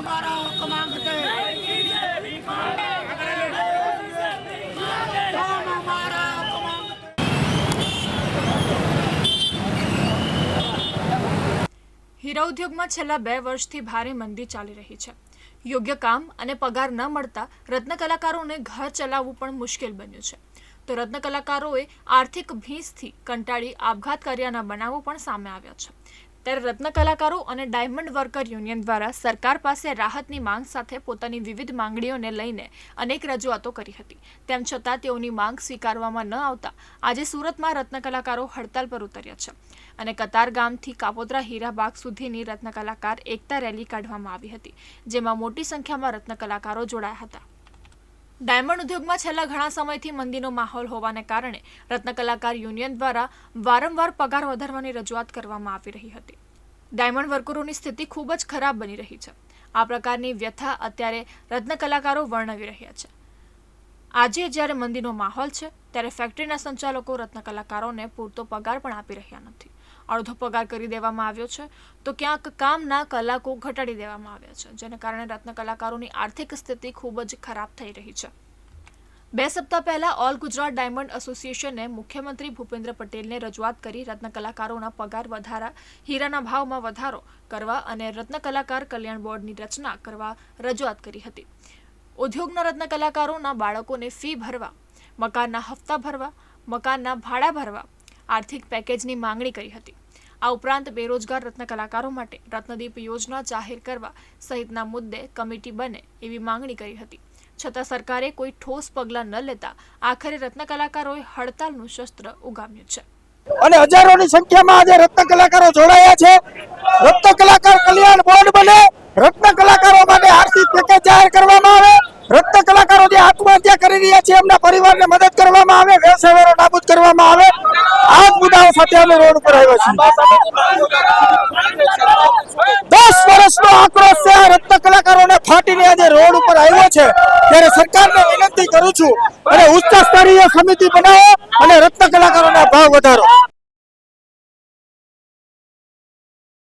हमारा हक मांगते हम हमारा हक मांगते હીરા ઉદ્યોગમાં છેલ્લા બે વર્ષથી ભારે મંદી ચાલી રહી છે યોગ્ય કામ અને પગાર ન મળતા રત્ન કલાકારોને ઘર ચલાવવું પણ મુશ્કેલ બન્યું છે તો રત્ન કલાકારોએ આર્થિક ભીંસથી કંટાળી આપઘાત કર્યાના બનાવો પણ સામે આવ્યા છે ત્યારે રત્ન કલાકારો અને ડાયમંડ વર્કર યુનિયન દ્વારા સરકાર પાસે રાહતની માંગ સાથે પોતાની વિવિધ માંગણીઓને લઈને અનેક રજૂઆતો કરી હતી. તેમ છતાં તેઓની માંગ સ્વીકારવામાં ન આવતા આજે સુરતમાં રત્ન કલાકારો હડતાલ પર ઉતર્યા છે અને કતાર ગામથી કાપોદ્રા હીરાબાગ સુધીની રત્ન કલાકાર એકતા રેલી કાઢવામાં આવી હતી, જેમાં મોટી સંખ્યામાં રત્ન કલાકારો જોડાયા હતા. ડાયમંડ ઉદ્યોગમાં છેલ્લા ઘણા સમયથી મંદીનો માહોલ હોવાને કારણે રત્ન કલાકાર યુનિયન દ્વારા વારંવાર પગાર વધારવાની રજૂઆત કરવામાં આવી રહી હતી. ડાયમંડ વર્કરોની સ્થિતિ ખૂબ જ ખરાબ બની રહી છે. આ પ્રકારની વ્યથા અત્યારે રત્ન કલાકારો વર્ણવી રહ્યા છે. આજે જ્યારે મંદીનો માહોલ છે, ત્યારે ફેક્ટરીના સંચાલકો રત્ન કલાકારોને પૂરતો પગાર પણ આપી રહ્યા નથી. અડધો પગાર કરી દેવામાં આવ્યો છે, તો ક્યાંક કામના કલાકો ઘટાડી દેવામાં આવ્યા છે, જેને કારણે રત્ન કલાકારોની આર્થિક સ્થિતિ ખૂબ જ ખરાબ થઈ રહી છે. બે સપ્તાહ પહેલા ઓલ ગુજરાત ડાયમંડ એસોસિએશને મુખ્યમંત્રી ભૂપેન્દ્ર પટેલને રજૂઆત કરી રત્ન કલાકારોના પગાર વધારા, હીરાના ભાવમાં વધારો કરવા અને રત્ન કલાકાર કલ્યાણ બોર્ડની રચના કરવા રજૂઆત કરી હતી. ઉદ્યોગના રત્ન કલાકારોના બાળકોને ફી ભરવા, મકાનના હપ્તા ભરવા, મકાનના ભાડા ભરવા આર્થિક પેકેજની માંગણી કરી હતી. આ ઉપરાંત બેરોજગાર રત્ન કલાકારો માટે રત્નદીપ યોજના જાહેર કરવા સહિતના મુદ્દે કમિટી બને એવી માંગણી કરી હતી. છતાં સરકારે કોઈ ઠોસ પગલાં ન લેતા આખરે રત્ન કલાકારોએ હડતાલનું શસ્ત્ર ઉગામ્યું છે. અને હજારોની સંખ્યામાં આજે રત્ન કલાકારો જોડાયા છે. રત્ન કલાકાર કલ્યાણ બોર્ડ બને. રત્ન કલાકારો માટે આર્થિક પેકેજ જાહેર કરવામાં આવે. રત્ન કલાકારો જે આત્મહત્યા કરી રહ્યા છે, એમના પરિવારને મદદ કરવામાં આવે. વ્યવસાય નાબૂદ કરવામાં આવે. આ સાથે અમે રોડ ઉપર આવ્યા છીએ. દસ વર્ષનો આક્રોશ છે રત્ન કલાકારોને ફાટીને આજે રોડ ઉપર આવ્યો છે. ત્યારે સરકારને વિનંતી કરું છું અને ઉચ્ચ સ્તરીય સમિતિ બનાવો અને રત્ન કલાકારોના ભાવ વધારો.